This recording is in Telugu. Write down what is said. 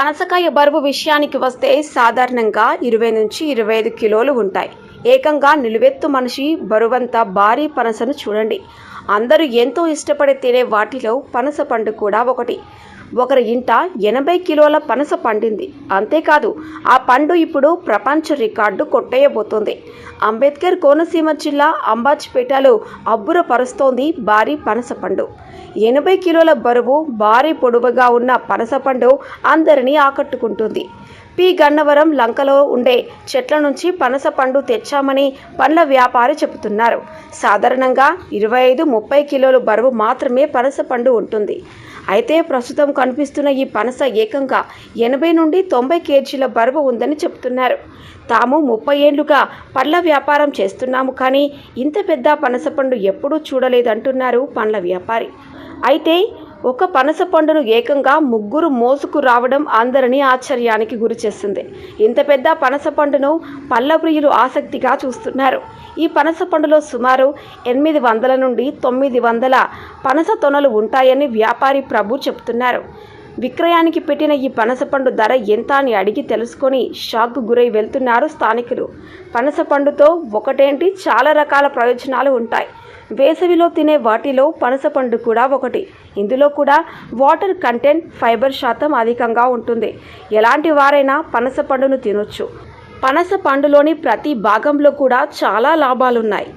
పనసకాయ బరువు విషయానికి వస్తే సాధారణంగా ఇరవై నుంచి ఇరవై ఐదు కిలోలు ఉంటాయి. ఏకంగా నిలువెత్తు మనిషి బరువంత భారీ పనసను చూడండి. అందరూ ఎంతో ఇష్టపడి తినే వాటిలో పనస పండు కూడా ఒకటి. ఒకరి ఇంట ఎనభై కిలోల పనస పండింది. అంతేకాదు ఆ పండు ఇప్పుడు ప్రపంచ రికార్డు కొట్టేయబోతోంది. అంబేద్కర్ కోనసీమ జిల్లా అంబాజ్పేటలో అబ్బురపరుస్తోంది భారీ పనస పండు. ఎనభై కిలోల బరువు భారీ పొడవుగా ఉన్న పనస పండు అందరినీ ఆకట్టుకుంటుంది. పి. గన్నవరం లంకలో ఉండే చెట్ల నుంచి పనస పండు తెచ్చామని పండ్ల వ్యాపారి చెబుతున్నారు. సాధారణంగా ఇరవై ఐదు ముప్పై కిలోల బరువు మాత్రమే పనస పండు ఉంటుంది. అయితే ప్రస్తుతం కనిపిస్తున్న ఈ పనస ఏకంగా ఎనభై నుండి తొంభై కేజీల బరువు ఉందని చెబుతున్నారు. తాము ముప్పై ఏళ్ళుగా పండ్ల వ్యాపారం చేస్తున్నాము కానీ ఇంత పెద్ద పనస పండు ఎప్పుడూ చూడలేదంటున్నారు పండ్ల వ్యాపారి. అయితే ఒక పనస పండును ఏకంగా ముగ్గురు మోసుకు రావడం అందరినీ ఆశ్చర్యానికి గురిచేస్తుంది. ఇంత పెద్ద పనస పండును పల్లప్రియులు ఆసక్తిగా చూస్తున్నారు. ఈ పనస పండులో సుమారు ఎనిమిది వందల నుండి తొమ్మిది వందల పనస తొనలు ఉంటాయని వ్యాపారి ప్రభు చెబుతున్నారు విక్రయానికి పెట్టిన ఈ పనసపండు ధర ఎంత అని అడిగి తెలుసుకొని షాక్కు గురై వెళ్తున్నారు స్థానికులు. పనసపండుతో ఒకటేంటి? చాలా రకాల ప్రయోజనాలు ఉంటాయి. వేసవిలో తినే వాటిలో పనసపండు కూడా ఒకటి. ఇందులో కూడా వాటర్ కంటెంట్ ఫైబర్ శాతం అధికంగా ఉంటుంది. ఎలాంటి వారైనా పనసపండును తినొచ్చు. పనస పండులోని ప్రతి భాగంలో కూడా చాలా లాభాలున్నాయి.